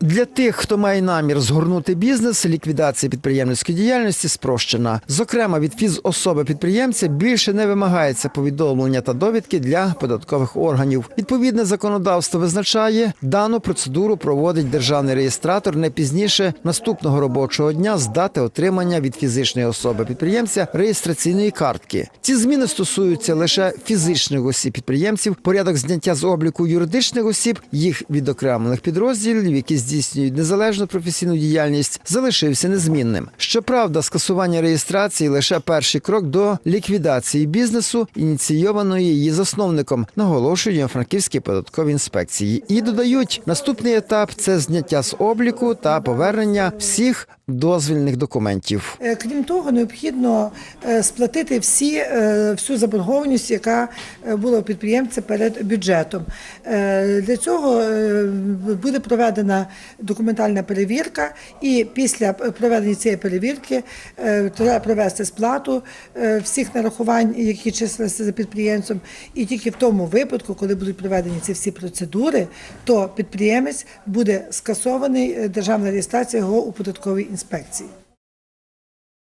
Для тих, хто має намір згорнути бізнес, ліквідація підприємницької діяльності спрощена. Зокрема, від фізособи підприємця більше не вимагається повідомлення та довідки для податкових органів. Відповідне законодавство визначає, дану процедуру проводить державний реєстратор не пізніше наступного робочого дня з дати отримання від фізичної особи підприємця реєстраційної картки. Ці зміни стосуються лише фізичних осіб підприємців, порядок зняття з обліку юридичних осіб, їх відокремлених підрозділів, які здійснюють незалежну професійну діяльність, залишився незмінним. Щоправда, скасування реєстрації лише перший крок до ліквідації бізнесу, ініційованої її засновником, наголошують франківські податкові інспекції. І додають, наступний етап це зняття з обліку та повернення всіх дозвільних документів. Е, Крім того, необхідно е, сплатити всі, е, всю заборгованість, яка була у підприємця перед бюджетом. Для цього буде проведена документальна перевірка, і після проведення цієї перевірки е, треба провести сплату е, всіх нарахувань, які числилися за підприємцем. І тільки в тому випадку, коли будуть проведені ці всі процедури, то підприємець буде скасований е, державна реєстрація його у податковій інспекції.